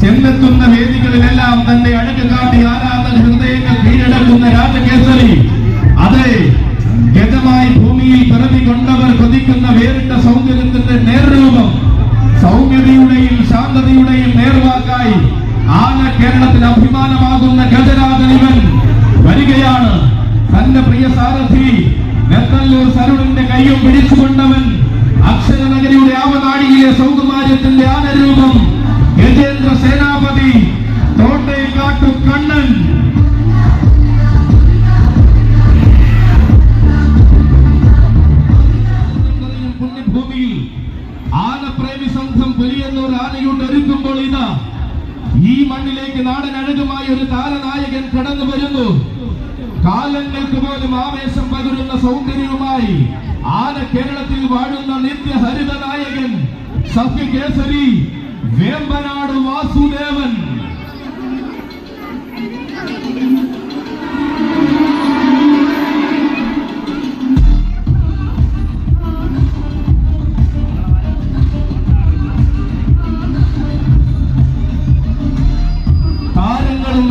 ചെന്നെത്തുന്ന വേദികളിലെല്ലാം തന്റെ അഴക് കാട്ടി ആരാധന ഹൃദയങ്ങൾ കീഴടക്കുന്ന രാജകേസരി. അതെ ഗജമായി ഭൂമിയിൽ പിറവി കൊണ്ടവർ കൊതിക്കുന്ന വേറിട്ട സൗന്ദര്യത്തിന്റെ നേർരൂപം സൗമ്യതയുടെയും ശാന്തതയുടെയും നേർവാക്കായി ആന കേരളത്തിന് അഭിമാനമാകുന്ന ഗജരാജൻ ഇവൻ വരികയാണ്. തന്റെ പ്രിയ സാരഥി നെത്തല്ലൂർ സരുണിന്റെ കൈയും പിടിച്ചുകൊണ്ടവൻ അക്ഷരനഗരിയുടെ ആവനാഴിയിലെ സൗകുമാര്യത്തിന്റെ ആനരൂപം ഗജേന്ദ്ര സേനാപതി കാട്ടു കണ്ണൻ. പുണ്യഭൂമിയിൽ ആനപ്രേമി സംഘം പുലിയെന്നൂർ ആനയുണ്ട് ഒരുക്കുമ്പോൾ ഇതാ ഈ മണ്ണിലേക്ക് നാടൻ അഴകുമായ ഒരു താരനായകൻ കടന്നു വരുന്നു. കാലങ്ങൾക്ക് പോലും ആവേശം പകരുന്ന സൗന്ദര്യവുമായി ആന കേരളത്തിൽ വാഴുന്ന നിത്യഹരിത നായകൻ സഖ്യകേസരി വേമ്പനാട് വാസുദേവൻ.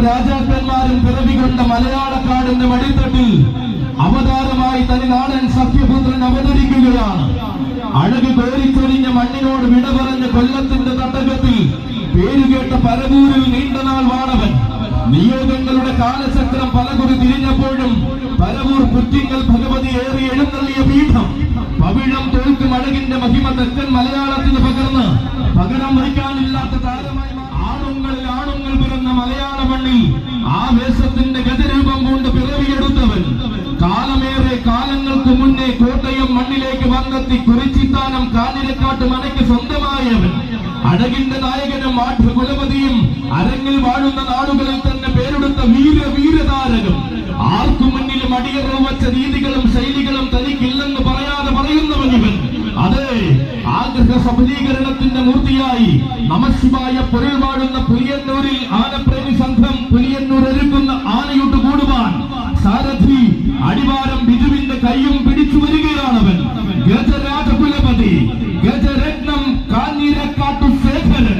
രാജാക്കന്മാരും പിറവികൊണ്ട മലയാളക്കാടിന്റെ മടിത്തട്ടിൽ അവതാരമായി തനി നാടൻ സഖ്യപുത്രൻ അവതരിക്കുകയാണ്. അഴക് കോരിച്ചൊരിഞ്ഞ മണ്ണിനോട് വിട പറഞ്ഞ കൊല്ലത്തിന്റെ തട്ടകത്തിൽ പേരുകേട്ട പരവൂരിൽ നീണ്ടനാൾ വാണവൻ നിയോഗങ്ങളുടെ കാലചക്രം പലകുറി തിരിഞ്ഞപ്പോഴും പരവൂർ പുറ്റിങ്കൽ ഭഗവതി ഏറി എഴുന്നള്ളിയ പീഠം പവിഴം തോൽക്കും അഴകിന്റെ മഹിമ തെക്കൻ മലയാളത്തിന് പകർന്ന് പകരം വഹിക്കാനില്ലാത്ത താരമായി. ആണുങ്ങളിൽ ആണുങ്ങൾ പിറന്ന മലയാള മണ്ണിൽ ആവേശത്തിന്റെ ഗതിരൂപം കൊണ്ട് പിറവിയെടുത്തവൻ കാലമേറെ കാലങ്ങൾക്ക് മുന്നേ കോട്ടയം വന്നെത്തി കുറിച്ചിത്താനം കാഞ്ഞിരക്കാട്ട് മനയ്ക്ക് സ്വന്തമായവൻ. അടകിന്റെ നായകനും ആഠ്യകുലപതിയും അരങ്ങിൽ വാഴുന്ന നാടുകളിൽ തന്നെ പേരെടുത്ത വീര വീരതാരകം. ആർക്കു മുന്നിലും അടിയറവ് വച്ച രീതികളും ശൈലികളും തനിക്കില്ലെന്ന് പറയാതെ പറയുന്നവൻ ഇവൻ. അതെ ആഗ്രഹ സഫലീകരണത്തിന്റെ മൂർത്തിയായി നമശിവായ പൊരുൾ വാഴുന്ന പുലിയന്നൂരിൽ ആനപ്രേമി സംഘം പുലിയന്നൂർ ഒരുക്കുന്ന ആനയോട്ട് കൂടുവാൻ സാരഥി അടിവാരം ബിജുവിന്റെ കൈയും പിടിച്ചു വരികയാണവൻ. ഗജരാജകുലപതി ഗജരത്നം കാഞ്ഞിരക്കാട്ടു ശേഖരൻ.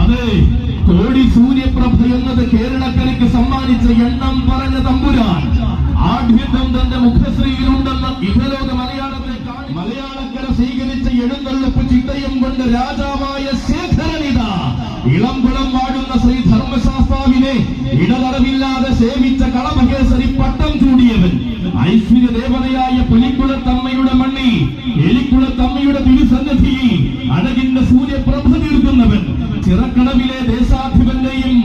അതെ കോടി സൂര്യപ്രഭ എന്നത് കേരളക്കരയ്ക്ക് സമ്മാനിച്ച എണ്ണം പറഞ്ഞ തമ്പുരാൻ. ആഢ്യത്വം തന്റെ മുഖശ്രീയിലുണ്ടെന്ന ഇഹലോക മലയാളത്തെ മലയാളക്കര സ്വീകരിച്ച എഴുന്നള്ളപ്പ് ചിട്ടയും കൊണ്ട് രാജാവായ ഇളംകുളം വാഴുന്ന ശ്രീ ധർമ്മശാസ്താവിനെ ഇടതടവില്ലാതെ സേവിച്ച കളമഹേശ്വരി പട്ടം ചൂടിയവൻ. ഐശ്വര്യ ദേവതയായ പുലിക്കുളത്തമ്മയുടെ മണ്ണിൽ എലിക്കുളത്തമ്മയുടെ തിരുസന്നിധിയിൽ അഴകിന്റെ സൂര്യപ്രഭ തീർക്കുന്നവൻ. ചിറക്കടവിലെ ദേശാധിപന്റെയും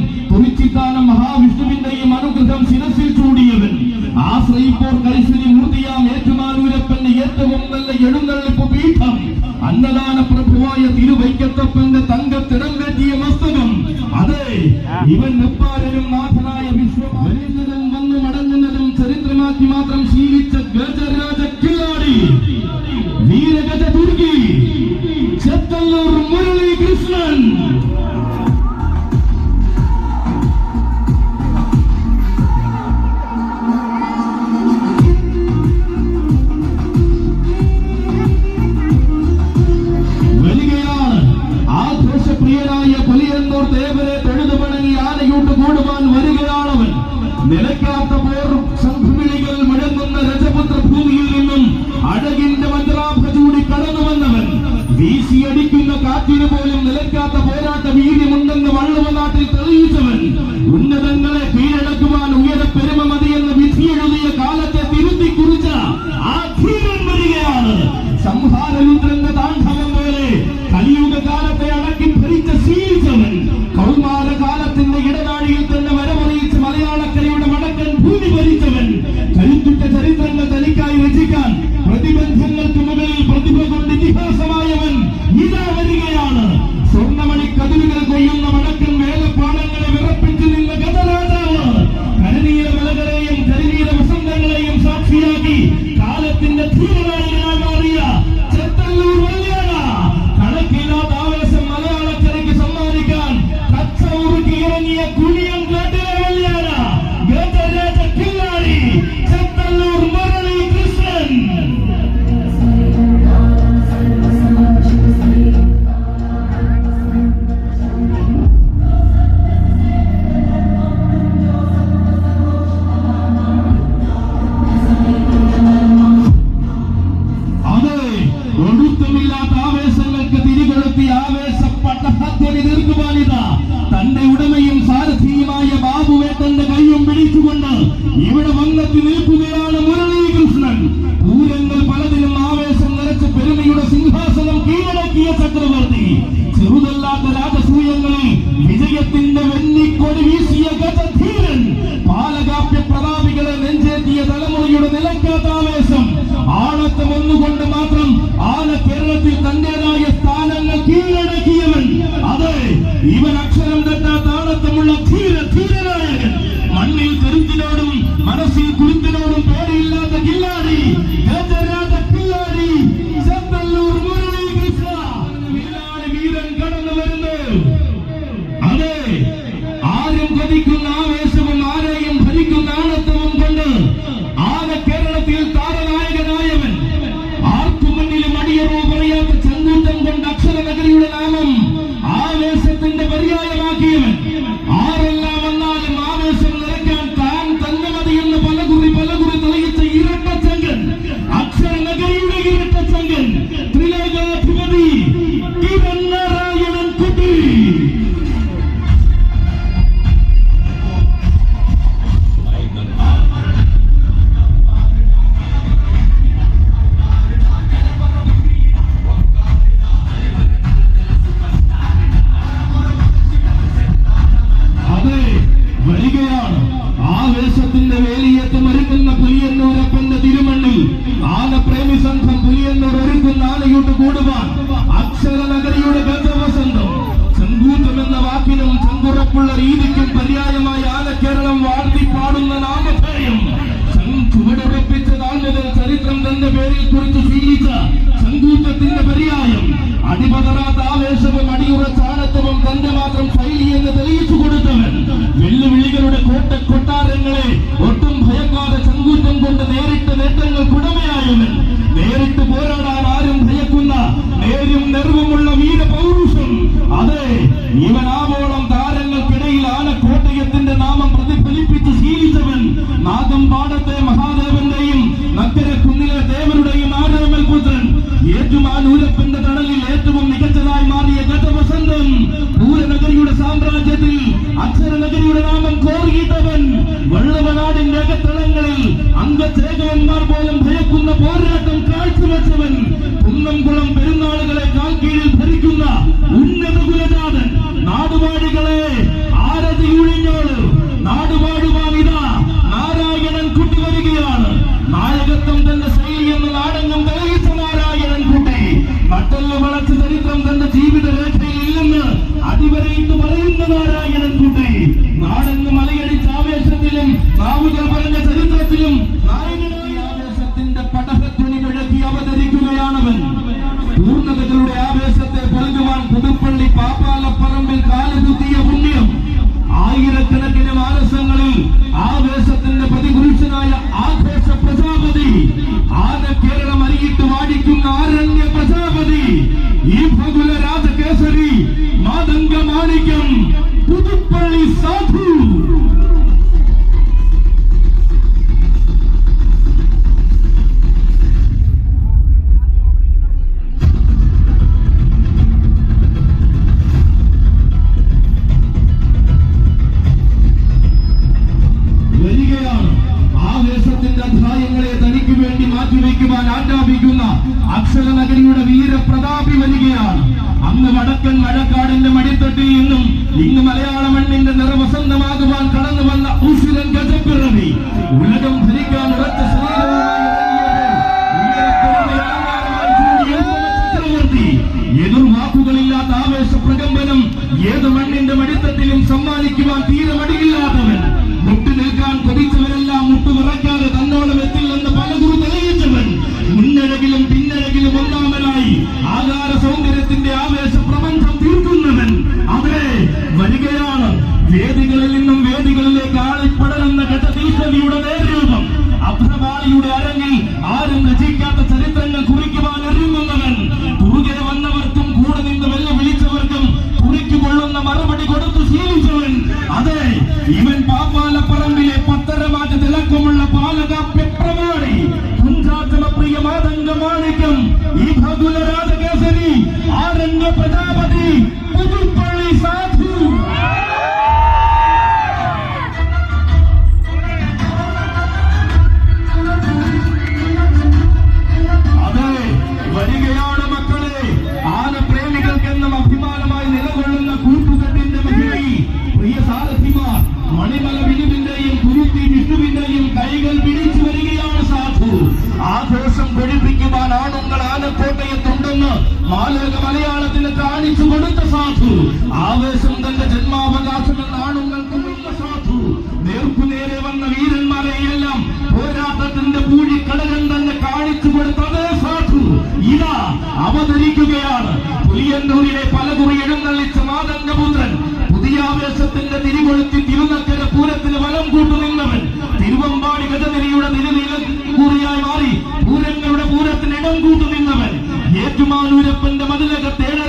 ചരിത്രമാക്കി മാത്രം ശീലിച്ച ഗജരാജ കില്ലാടി വീരഗജ തുർക്കി ചെത്തല്ലൂർ മുരളി കൃഷ്ണൻ. ആഘോഷപ്രിയനായ പുലിയന്നൂർ ദേവരെ തൊഴുതു വണങ്ങി ആനയൂട്ട് കൂടുവാൻ വരികയാണവൻ. നിലയ്ക്കാത്ത കാറ്റിന് പോലും നിലയ്ക്കാത്ത പോരാട്ട വീര്യമുണ്ടെന്ന് വള്ളവ നാട്ടിൽ തെളിയിച്ചവൻ ഉന്നതങ്ങളെ കീഴടക്കുവാൻ അക്ഷരനഗരിയുടെ കൂടുവാൻ അക്ഷരനഗരിയുടെ ഗജവസന്തം. ചങ്കൂറ്റം എന്ന വാക്കിനും ചങ്കുറപ്പുള്ള രീതിക്കും പര്യായമായ കേരളം വാഴ്ത്തി പാടുന്ന നാമധേയം ചുവടുറപ്പിച്ച നാൾ ചരിത്രം തന്റെ പേരിൽ കുറിച്ച് ശീലിച്ച ചങ്കൂറ്റത്തിന്റെ പര്യായം. അടിപതറാത്ത ആവേശവും അടിയുറച്ച ആനത്വവും തന്റെ മാത്രം ശൈലി എന്ന് തെളിയിച്ചു കൊടുത്തവൻ. വെല്ലുവിളികളുടെ കോട്ട കൊട്ടാരങ്ങളെ ഒട്ടും ഭയക്കാതെ ചങ്കൂറ്റം കൊണ്ട് നേരിട്ട് നേട്ടങ്ങൾക്കുടമയായവൻ ആവോളം താരങ്ങൾക്കിടയിൽ ആനക്കോട്ടയത്തിന്റെ നാമം പ്രതിഫലിപ്പിച്ച് ശീലിച്ചവൻ നാദം പാടത്തെ മഹാദേവന്റെയും നക്കരക്കുന്നിലെ ദേവരുടെയും ആരോമൽ പുത്രൻ. ഏറ്റുമാനൂരപ്പന്റെ തണലിൽ ഏറ്റവും മികച്ചതായി മാറിയ ഗതവസന്തം പൂരനഗരിയുടെ സാമ്രാജ്യത്തിൽ അക്ഷരനഗരിയുടെ നാമം കോറിയിട്ടവൻ വള്ളവനാടിന്റെ അകത്തളങ്ങളിൽ അംഗചേകവന്മാർ പോലും ഭയക്കുന്ന പോരാട്ടം കാഴ്ചവെച്ചവൻ കുന്നംകുളം പെരുന്നാളുകളെ കാൽക്കീഴിൽ ഭരിക്കുന്ന സാധു മാറ്റിവെക്കുവാൻ ആജ്ഞാപിക്കുന്ന അക്ഷരനഗരിയുടെ വീരപ്രതാപി വരികയാണ്. അന്ന് വടക്കൻ മഴക്കാടിന്റെ മടിത്തട്ടിൽ നിന്നും ഇന്ന് മലയാള മണ്ണിന്റെ നിറവസന്തമാകുവാൻ കടന്നു വന്ന ഉസിരൻ ഗജപ്പിറവി ഉലകം ഭരിക്കാൻ ഉറച്ച ചക്രവർത്തി എതിർവാക്കുകളില്ലാത്ത ആവേശ പ്രകമ്പനം ഏത് മണ്ണിന്റെ മടിത്തട്ടിലും സമ്മാനിക്കുവാൻ തീരെ മടിയില്ലാത്തവൻ. മുട്ടു നിൽക്കാൻ കൊതിച്ചവരെല്ലാം മുട്ടു മുട്ടുവിറക്കാതെ തന്നോളം എത്തില്ലെന്ന് ഗുരു തെളിയിച്ചവൻ. മുന്നഴകിലും പിന്നഴകിലും ഒന്നാമനായി ആകാര സൗന്ദര്യത്തിന്റെ വേദികളിലേക്ക് ആളിപ്പടരുന്ന ഘട്ടഭീഷണിയുടെ നേരൂപം അഭ്രവാളിയുടെ അരങ്ങിൽ ആരും രചിക്കാത്ത ചരിത്രങ്ങൾ കുറിക്കുവാൻ ഒരുങ്ങുന്നവൻ. കുറുകെ വന്നവർക്കും കൂടെ നിന്ന് വെല്ലുവിളിച്ചവർക്കും കുറിക്കുകൊള്ളുന്ന മറുപടി കൊടുത്തു ശീലിച്ചവൻ. അതെ ഇവൻ പാപ്പാലപ്പറമ്പിലെ പത്തരമാറ്റ തിളക്കമുള്ള പാലകാപ്യ പ്രമാണി കുഞ്ചാറ്റമപ്രിയ മാതംഗ മാണിക്യം ഈ ഭഗുല മാലോക മലയാളത്തിന് കാണിച്ചു കൊടുത്ത സാധു. ആവേശം തന്റെ ജന്മാവകാശമെന്ന് ആണുങ്ങൾക്ക് കൊടുത്ത സാധു. നേർക്കുനേരെ വന്ന വീരന്മാരെയെല്ലാം പോരാട്ടത്തിന്റെ പൂഴിക്കടകൻ തന്നെ കാണിച്ചു കൊടുത്ത അതേ സാധു. ഇതാ അവതരിക്കുകയാണ്. പുലിയന്നൂരിലെ കൂറിയായി മാറി